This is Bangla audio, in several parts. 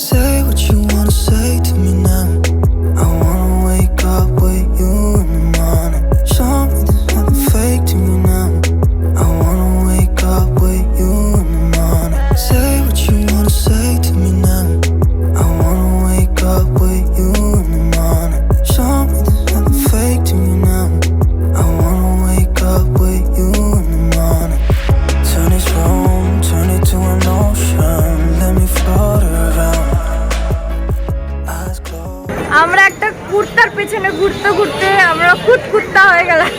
Say what you wanna say ঘুরতে, আমরা কুর্তা হয়ে গেলাম।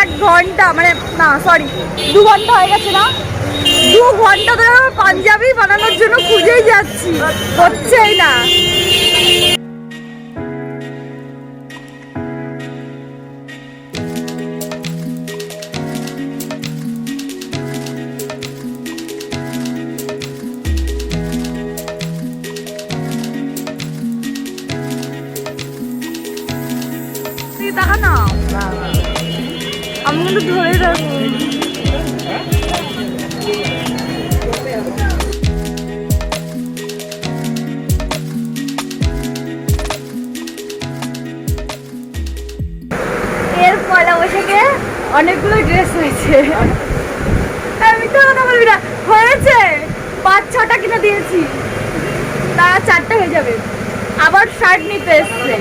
এক ঘণ্টা মানে না সরি দু ঘণ্টা হয়ে গেছে না? দু ঘণ্টা ধরে পাঞ্জাবি বানানোর জন্য খুঁজেই যাচ্ছি, হচ্ছেই না। তুই দেখা না? আমি কিন্তু ধরে রাখব অনেকগুলো ড্রেস হয়েছে। আমি তো কথা হয়েছে। পাঁচ, ছটা কিনে দিয়েছি। তারা চারটে হয়ে যাবে। আবার শার্ট নিতে এসছে।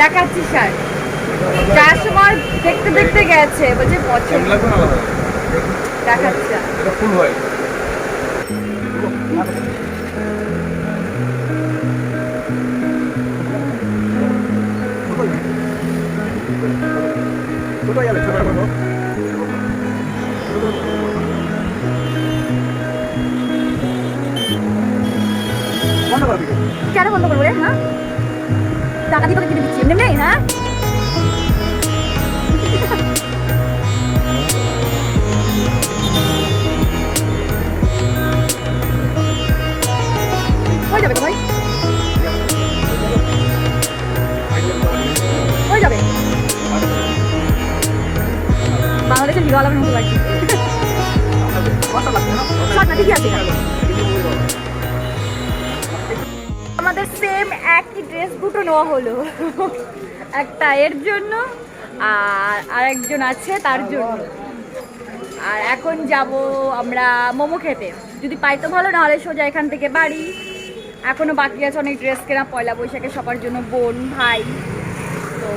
দেখাচ্ছি শার্ট যার সময় দেখতে দেখতে গেছে বলছে পছন্দ দেখাচ্ছি কেন বন্ধ করব রে হ্যাঁ? টাকা দিয়ে কিনে দিচ্ছি এমনি এমনি, হ্যাঁ? হয়ে যাবে ভাই? হয়ে যাবে। বাংলাদেশের হিরো আলমের মতো লাগছে। শর্ট না ঠিকই আছে। আমাদের সেম একই ড্রেস দুটো নেওয়া হলো। একটা এর জন্য, আর আরেকজন আছে তার জন্য। আর এখন যাব আমরা মোমো খেতে। যদি পাই তো ভালো, নাহলে সোজা এখান থেকে বাড়ি। এখনও বাকি আছে অনেক ড্রেস কেনা, পয়লা বৈশাখে সবার জন্য বোন, ভাই। তো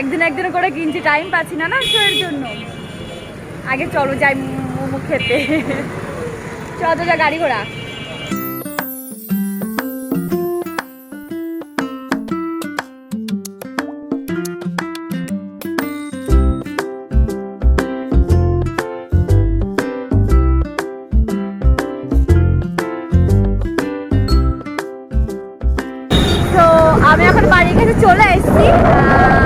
একদিন একদিন করে কিনছি টাইম পাচ্ছি না না তো এর জন্য। আগে চলো যাই মোমো খেতে। চলো যা গাড়ি ঘোড়া। 就赖西吧